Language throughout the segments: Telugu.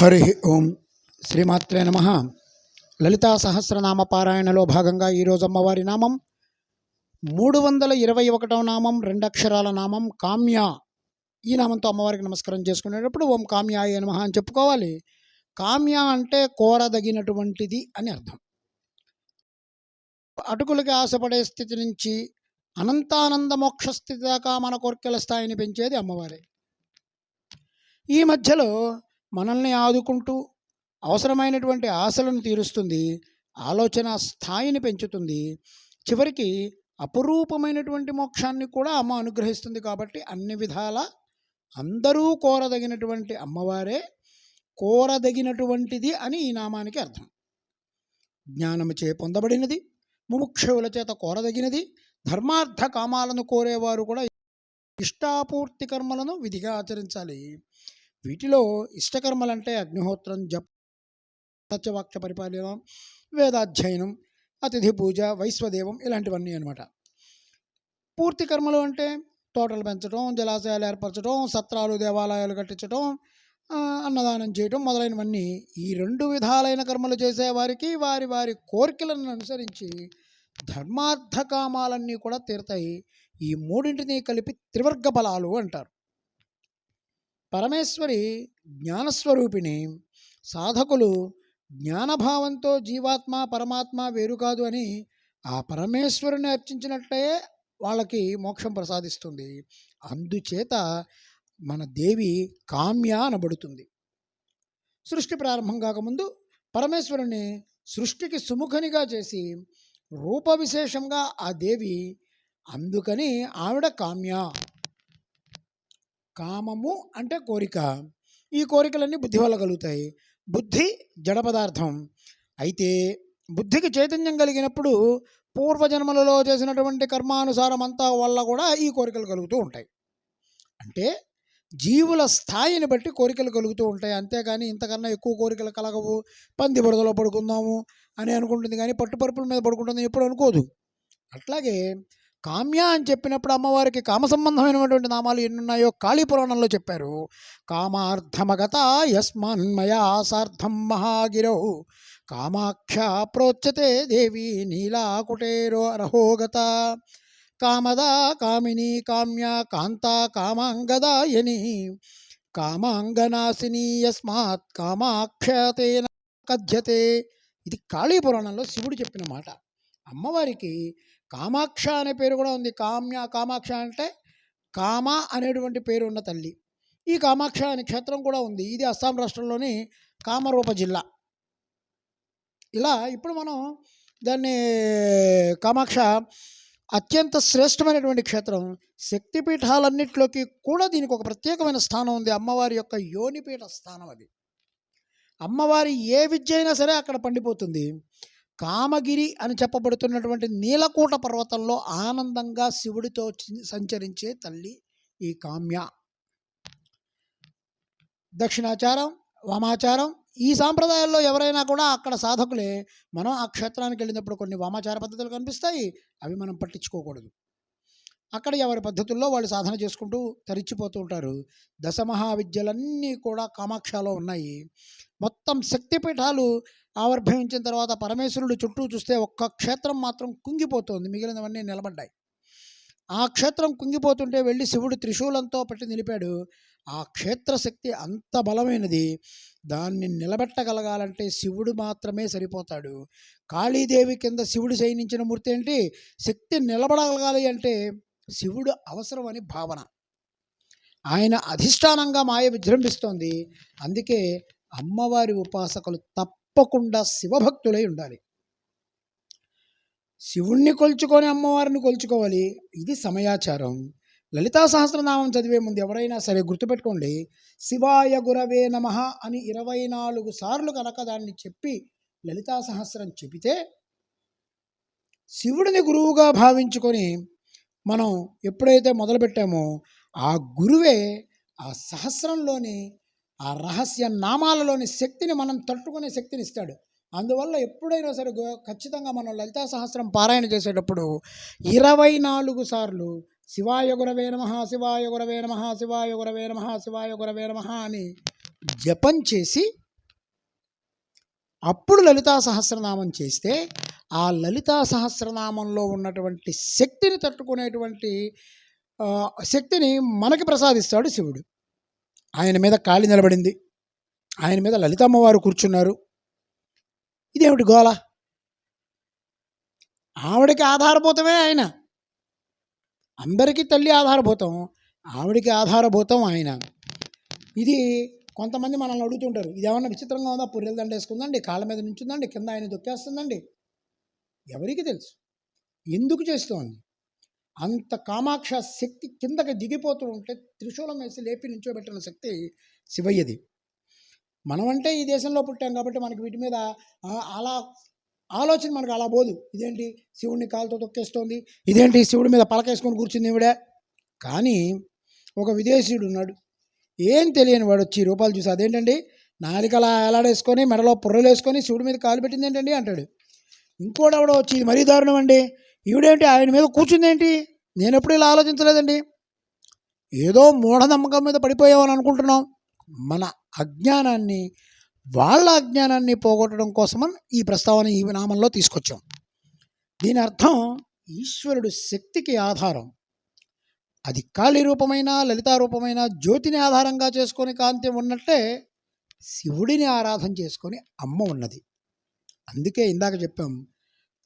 హరి ఓం శ్రీమాత్రే నమ. లలితా సహస్రనామ పారాయణలో భాగంగా ఈరోజు అమ్మవారి నామం మూడు వందల ఇరవై ఒకటవ నామం రెండక్షరాల నామం కామ్య. ఈ నామంతో అమ్మవారికి నమస్కారం చేసుకునేటప్పుడు ఓం కామ్యాయ నమ అని చెప్పుకోవాలి. కామ్య అంటే కోరదగినటువంటిది అని అర్థం. అటుకులకి ఆశపడే స్థితి నుంచి అనంతానంద మోక్ష స్థితి దాకా మన కోర్కెల స్థాయిని పెంచేది అమ్మవారే. ఈ మధ్యలో మనల్ని ఆదుకుంటూ అవసరమైనటువంటి ఆశలను తీరుస్తుంది ఆలోచన స్థాయిని పెంచుతుంది. చివరికి అపురూపమైనటువంటి మోక్షాన్ని కూడా అమ్మ అనుగ్రహిస్తుంది కాబట్టి అన్ని విధాల అందరూ కోరదగినటువంటి అమ్మవారే కోరదగినటువంటిది అని ఈ నామానికి అర్థం. జ్ఞానము చే పొందబడినది ముముక్షువుల చేత కోరదగినది ధర్మార్థ కామాలను కోరేవారు కూడా ఇష్టాపూర్తి కర్మలను విధిగా ఆచరించాలి. వీటిలో ఇష్టకర్మలంటే అగ్నిహోత్రం జప్ సత్యవాక్య పరిపాలన వేదాధ్యయనం అతిథి పూజ వైశ్వదేవం ఇలాంటివన్నీ అనమాట పూర్తి కర్మలు అంటే తోటలు పెంచడం జలాశయాలు ఏర్పరచడం సత్రాలు దేవాలయాలు కట్టించడం అన్నదానం చేయడం మొదలైనవన్నీ ఈ రెండు విధాలైన కర్మలు చేసేవారికి వారి వారి కోరికలను అనుసరించి ధర్మార్థ కామాలన్నీ కూడా తీరుతాయి. ఈ మూడింటిని కలిపి త్రివర్గ బలాలు అంటారు. పరమేశ్వరి జ్ఞానస్వరూపిణి సాధకులు జ్ఞానభావంతో జీవాత్మ పరమాత్మ వేరు కాదు అని ఆ పరమేశ్వరుని అర్చించినట్లే వాళ్ళకి మోక్షం ప్రసాదిస్తుంది. అందుచేత మన దేవి కామ్య అనబడుతుంది. సృష్టి ప్రారంభం కాకముందు పరమేశ్వరుని సృష్టికి సుముఖనిగా చేసి రూప విశేషంగా ఆ దేవి అందుకని ఆవిడ కామ్య. కామము అంటే కోరిక. ఈ కోరికలన్నీ బుద్ధి వల్ల కలుగుతాయి. బుద్ధి జడ పదార్థం. అయితే బుద్ధికి చైతన్యం కలిగినప్పుడు పూర్వజన్మలలో చేసినటువంటి కర్మానుసారం అంతా వల్ల కూడా ఈ కోరికలు కలుగుతూ ఉంటాయి. అంటే జీవుల స్థాయిని బట్టి కోరికలు కలుగుతూ ఉంటాయి. అంతేగాని ఇంతకన్నా ఎక్కువ కోరికలు కలగవు. పంది బురదలో పడుకుందాము అని అనుకుంటుంది. కానీ పట్టుపరుపుల మీద పడుకుంటుంది ఎప్పుడు అనుకోదు. అట్లాగే కామ్య అని చెప్పినప్పుడు అమ్మవారికి కామ సంబంధమైనటువంటి నామాలు ఎన్నున్నాయో కాళీపురాణంలో చెప్పారు. కామార్థమగత యస్మన్మయా సార్థం మహాగిరౌ. కామాఖ్య ప్రోచ్యతే దేవి నీలాకుటేరో రహోగత కామదా కామిని కామ్య కాంత కామాంగదాయని కామాంగనాశిని యస్మాత్ కామాక్షతేన కథ్యతే. ఇది కాళీపురాణంలో శివుడు చెప్పిన మాట. అమ్మవారికి కామాక్ష అనే పేరు కూడా ఉంది. కామ్య కామాక్ష అంటే కామ అనేటువంటి పేరు ఉన్న తల్లి. ఈ కామాక్ష అనే క్షేత్రం కూడా ఉంది. ఇది అస్సాం రాష్ట్రంలోని కామరూప జిల్లా. ఇలా ఇప్పుడు మనం దాన్ని కామాక్ష అత్యంత శ్రేష్టమైనటువంటి క్షేత్రం. శక్తిపీఠాలన్నింటిలోకి కూడా దీనికి ఒక ప్రత్యేకమైన స్థానం ఉంది. అమ్మవారి యొక్క యోనిపీఠ స్థానం అది. అమ్మవారి ఏ విద్య అయినా సరే అక్కడ పండిపోతుంది. కామగిరి అని చెప్పబడుతున్నటువంటి నీలకూట పర్వతంలో ఆనందంగా శివుడితో సంచరించే తల్లి ఈ కామ్య. దక్షిణాచారం వామాచారం ఈ సాంప్రదాయాల్లో ఎవరైనా కూడా అక్కడ సాధకులే. మనం ఆ క్షేత్రానికి వెళ్ళినప్పుడు కొన్ని వామాచార పద్ధతులు కనిపిస్తాయి. అవి మనం పట్టించుకోకూడదు. అక్కడ ఎవరి పద్ధతుల్లో వాళ్ళు సాధన చేసుకుంటూ తరిచిపోతూ ఉంటారు. దశ మహావిద్యలన్నీ కూడా కామాక్షలో ఉన్నాయి. మొత్తం శక్తిపీఠాలు ఆవిర్భవించిన తర్వాత పరమేశ్వరుడు చుట్టూ చూస్తే ఒక్క క్షేత్రం మాత్రం కుంగిపోతుంది. మిగిలినవన్నీ నిలబడ్డాయి. ఆ క్షేత్రం కుంగిపోతుంటే వెళ్ళి శివుడు త్రిశూలంతో పట్టి నిలిపాడు. ఆ క్షేత్ర శక్తి అంత బలమైనది. దాన్ని నిలబెట్టగలగాలంటే శివుడు మాత్రమే సరిపోతాడు. కాళీదేవి కింద శివుడు శయనించిన మూర్తి ఏంటి? శక్తి నిలబడగలగాలి అంటే శివుడు అవసరం అని భావన. ఆయన అధిష్టానంగా మాయ విజృంభిస్తోంది. అందుకే అమ్మవారి ఉపాసకులు తప్పకుండా శివభక్తులై ఉండాలి. శివుణ్ణి కొలుచుకొని అమ్మవారిని కొలుచుకోవాలి. ఇది సమయాచారం. లలితా సహస్రనామం చదివే ముందు ఎవరైనా సరే గుర్తుపెట్టుకోండి. శివాయ గురవే నమ అని ఇరవై నాలుగు సార్లు కనుక దాన్ని చెప్పి లలితా సహస్రం చెబితే శివుడిని గురువుగా భావించుకొని మనం ఎప్పుడైతే మొదలుపెట్టామో ఆ గురువే ఆ సహస్రంలోని ఆ రహస్య నామాలలోని శక్తిని మనం తట్టుకునే శక్తిని ఇస్తాడు. అందువల్ల ఎప్పుడైనా సరే ఖచ్చితంగా మనం లలితా సహస్రం పారాయణ చేసేటప్పుడు ఇరవై నాలుగు సార్లు శివాయ గురవే నమ శివాయ గురవే నమ శివాయ గురవే నమ శివాయ గురవే నమ అని జపం చేసి అప్పుడు లలితా సహస్రనామం చేస్తే ఆ లలితా సహస్రనామంలో ఉన్నటువంటి శక్తిని తట్టుకునేటువంటి శక్తిని మనకి ప్రసాదిస్తాడు శివుడు. ఆయన మీద కాళి నిలబడింది. ఆయన మీద లలితమ్మవారు కూర్చున్నారు. ఇదేమిటి గోల? ఆవిడకి ఆధారభూతమే ఆయన. అందరికీ తల్లి ఆధారభూతం. ఆవిడికి ఆధారభూతం ఆయన. ఇది కొంతమంది మనల్ని అడుగుతుంటారు ఇది ఏమన్నా విచిత్రంగా ఉందా? పుర్రెల దండ వేసుకుందండి కాళ్ళ మీద నుంచిందండి కింద ఆయన దొక్కేస్తుందండి. ఎవరికి తెలుసు. ఎందుకు చేస్తోంది? అంత కామాక్ష శక్తి కిందకి దిగిపోతూ ఉంటే త్రిశూలం వేసి లేపి నించోబెట్టిన శక్తి శివయ్యది. మనమంటే ఈ దేశంలో పుట్టాం కాబట్టి మనకి వీటి మీద అలా ఆలోచన మనకు అలా పోదు. ఇదేంటి? శివుడిని కాలుతో తొక్కేస్తోంది. ఇదేంటి? శివుడి మీద పలకేసుకొని కూర్చుంది ఈవిడ. కానీ ఒక విదేశీయుడు ఉన్నాడు. ఏం తెలియని వాడు వచ్చి ఈ రూపాయలు చూసి అదేంటండి? నాలికలా ఎలాడేసుకొని మెడలో పుర్రలు వేసుకొని శివుడి మీద కాలు పెట్టింది ఏంటండి? అంటాడు. ఇంకోటి ఎవడో వచ్చి ఇది మరీ దారుణం అండి. ఈవిడేంటి? ఆయన మీద కూర్చుందేంటి నేను ఎప్పుడు ఇలా ఆలోచించలేదండి. ఏదో మూఢనమ్మకం మీద పడిపోయామని అనుకుంటున్నాం. మన అజ్ఞానాన్ని వాళ్ళ అజ్ఞానాన్ని పోగొట్టడం కోసమని ఈ ప్రస్తావన ఈ నామంలో తీసుకొచ్చాం. దీని అర్థం ఈశ్వరుడు శక్తికి ఆధారం. అది కాళీ రూపమైన లలితారూపమైన జ్యోతిని ఆధారంగా చేసుకొని కాంతి ఉన్నట్టే శివుడిని ఆరాధన చేసుకొని అమ్మ ఉన్నది. అందుకే ఇందాక చెప్పాం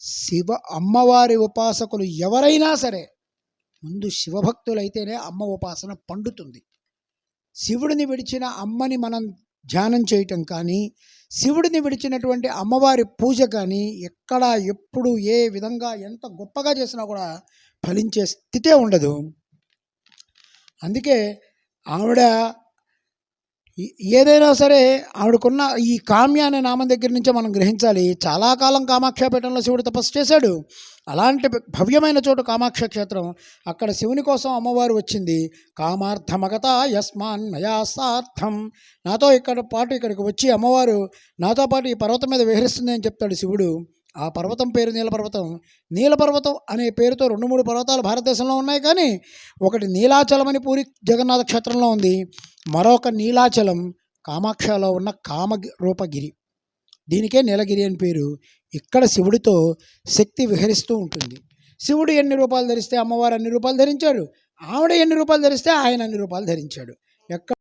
శివ అమ్మవారి ఉపాసకులు ఎవరైనా సరే ముందు శివభక్తులైతేనే అమ్మ ఉపాసన పండుతుంది. శివుడిని విడిచిన అమ్మని మనం ధ్యానం చేయటం కానీ శివుడిని విడిచినటువంటి అమ్మవారి పూజ కానీ ఎక్కడ ఎప్పుడు ఏ విధంగా ఎంత గొప్పగా చేసినా కూడా ఫలించే స్థితే ఉండదు. అందుకే ఆవిడ ఏదైనా సరే ఆవిడకున్న ఈ కామ్య అనే నామం దగ్గర నుంచే మనం గ్రహించాలి. చాలా కాలం కామాక్షపేటంలో శివుడు తపస్సు చేశాడు. అలాంటి భవ్యమైన చోటు కామాక్ష క్షేత్రం. అక్కడ శివుని కోసం అమ్మవారు వచ్చింది. కామార్థమగత యస్మాన్ మయాసార్థం నాతో ఇక్కడ పాటు ఇక్కడికి వచ్చి అమ్మవారు నాతో పాటు ఈ పర్వతం మీద విహరిస్తుంది అని చెప్తాడు శివుడు. ఆ పర్వతం పేరు నీలపర్వతం. నీలపర్వతం అనే పేరుతో రెండు మూడు పర్వతాలు భారతదేశంలో ఉన్నాయి కానీ ఒకటి నీలాచలం అని పూరి జగన్నాథ క్షేత్రంలో ఉంది. మరొక నీలాచలం కామాక్షలో ఉన్న కామ రూపగిరి దీనికే నీలగిరి అని పేరు. ఇక్కడ శివుడితో శక్తి విహరిస్తూ ఉంటుంది. శివుడు ఎన్ని రూపాలు ధరిస్తే అమ్మవారు అన్ని రూపాలు ధరించాడు. ఆవిడ ఎన్ని రూపాయలు ధరిస్తే ఆయన అన్ని రూపాలు ధరించాడు. ఎక్కడ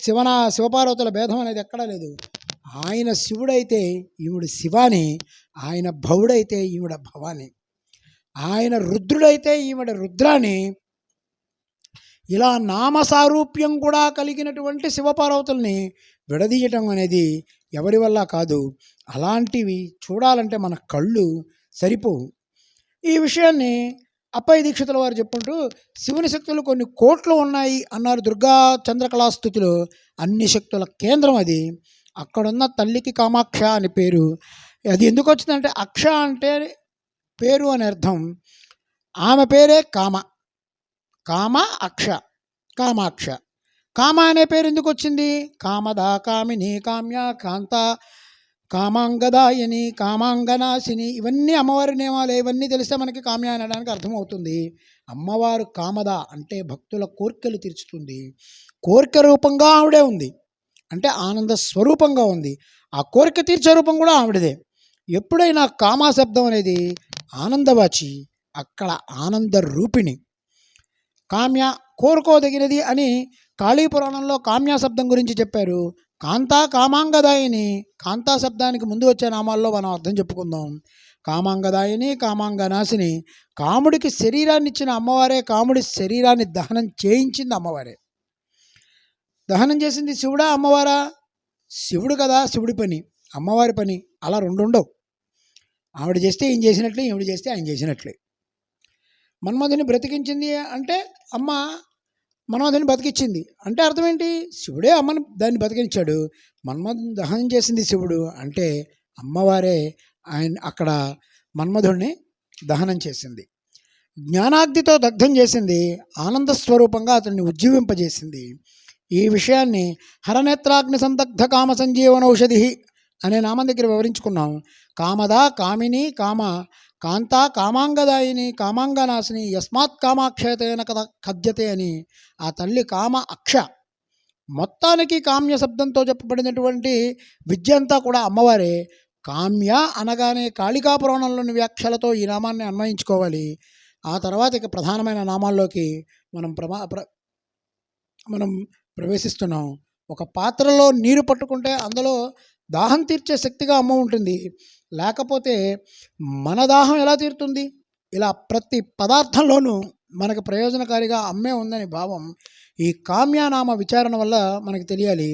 శివన శివపార్వతుల భేదం అనేది ఎక్కడా లేదు. ఆయన శివుడైతే ఈవిడ శివాని ఆయన భవుడైతే ఈవిడ భవాని. ఆయన రుద్రుడైతే ఈవిడ రుద్రాని. ఇలా నామసారూప్యం కూడా కలిగినటువంటి శివపార్వతుల్ని విడదీయటం అనేది ఎవరి వల్ల కాదు. అలాంటివి చూడాలంటే మన కళ్ళు సరిపోవు. ఈ విషయాన్ని అప్పయ్య దీక్షితుల వారు చెప్పుకుంటూ శివుని శక్తులు కొన్ని కోట్లు ఉన్నాయి అన్నారు దుర్గా చంద్రకళాస్థుతిలో అన్ని శక్తుల కేంద్రం అది. అక్కడున్న తల్లికి కామాక్ష అని పేరు. అది ఎందుకు వచ్చిందంటే అక్ష అంటే పేరు అని అర్థం. ఆమె పేరే కామ. కామ అక్ష. కామాక్ష. కామ అనే పేరు ఎందుకు వచ్చింది? కామదా కామిని కామ్య కాంత. కామాంగదాయని కామాంగనాశిని ఇవన్నీ అమ్మవారి నియమాలు ఇవన్నీ తెలిస్తే మనకి కామ్య అనడానికి అర్థమవుతుంది. అమ్మవారు కామద అంటే భక్తుల కోరికలు తీర్చుతుంది. కోరిక రూపంగా ఆవిడే ఉంది. అంటే ఆనంద స్వరూపంగా ఉంది. ఆ కోరిక తీర్చే రూపం కూడా ఆవిడదే. ఎప్పుడైనా కామా శబ్దం అనేది ఆనందవాచి అక్కడ ఆనంద రూపిణి. కామ్య కోరుకోదగినది అని కాళీ పురాణంలో కామ్య శబ్దం గురించి చెప్పారు. కాంతా కామాంగదాయిని కాంతా శబ్దానికి ముందు వచ్చే నామాల్లో మనం అర్థం చెప్పుకుందాం. కామాంగదాయిని కామాంగనాశిని కాముడికి శరీరాన్ని ఇచ్చిన అమ్మవారే కాముడి శరీరాన్ని దహనం చేయించింది అమ్మవారే. దహనం చేసింది శివుడా అమ్మవారా? శివుడు కదా శివుడి పని అమ్మవారి పని. అలా రెండు ఉండవు ఆవిడ చేస్తే ఈయన చేసినట్లే ఈవిడ చేస్తే ఆయన చేసినట్లే. మన్మధుని బ్రతికించింది అంటే అమ్మ మన్మధుని బతికించింది అంటే అర్థం ఏంటి? శివుడే అమ్మని దాన్ని బతికించాడు. మన్మధుని దహనం చేసింది శివుడు అంటే అమ్మవారే ఆయన అక్కడ మన్మధుడిని దహనం చేసింది. జ్ఞానాగ్నితో దగ్ధం చేసింది. ఆనంద స్వరూపంగా అతన్ని ఉజ్జీవింపజేసింది. ఈ విషయాన్ని హరనేత్రాగ్ని సందగ్ధ కామ సంజీవనౌషధి అనే నామం దగ్గర వివరించుకున్నాం. కామద కామిని కామ కాంతా కామాంగదాయిని కామాంగనాశిని యస్మాత్ కామాక్షయతేన కథ ఖద్యతే అని ఆ తల్లి కామ అక్ష. మొత్తానికి కామ్య శబ్దంతో చెప్పబడినటువంటి విద్య అంతా కూడా అమ్మవారే. కామ్య అనగానే కాళికా పురాణంలోని వ్యాఖ్యలతో ఈ నామాన్ని అన్వయించుకోవాలి. ఆ తర్వాత ఇక ప్రధానమైన నామాల్లోకి మనం ప్రమా ప్ర మనం ప్రవేశిస్తున్నాం. ఒక పాత్రలో నీరు పట్టుకుంటే అందులో దాహం తీర్చే శక్తిగా అమ్మ ఉంటుంది. లేకపోతే మన దాహం ఎలా తీరుతుంది? ఇలా ప్రతి పదార్థంలోనూ మనకు ప్రయోజనకారిగా అమ్మే ఉందని భావం ఈ కామ్యానామ విచారణ వల్ల మనకు తెలియాలి.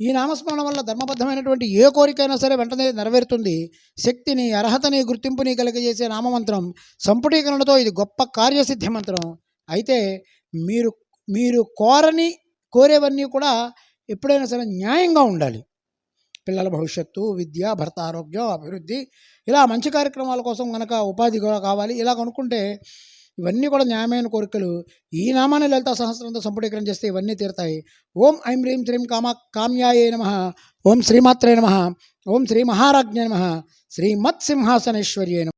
ఈ నామస్మరణ వల్ల ధర్మబద్ధమైనటువంటి ఏ కోరికైనా సరే వెంటనే నెరవేరుతుంది. శక్తిని అర్హతని గుర్తింపుని కలిగజేసే నామమంత్రం సంపుటీకరణతో ఇది గొప్ప కార్యసిద్ధి మంత్రం. అయితే మీరు మీరు కోరని కోరేవన్నీ కూడా ఎప్పుడైనా సరే న్యాయంగా ఉండాలి. పిల్లల భవిష్యత్తు విద్య భర్త ఆరోగ్యం అభివృద్ధి ఇలా మంచి కార్యక్రమాల కోసం కనుక ఉపాధి కూడా కావాలి. ఇలా కనుక్కుంటే ఇవన్నీ కూడా న్యాయమైన కోరికలు. ఈ నామాన్ని లలిత సహస్రంతో సంపుటీకరణ చేస్తే ఇవన్నీ తీరుతాయి. ఓం ఐం హ్రీం శ్రీం కామా కామ్యాయ నమ. ఓం శ్రీమాత్రే నమ. ఓం శ్రీ మహారాజ్ఞ నమ. శ్రీమత్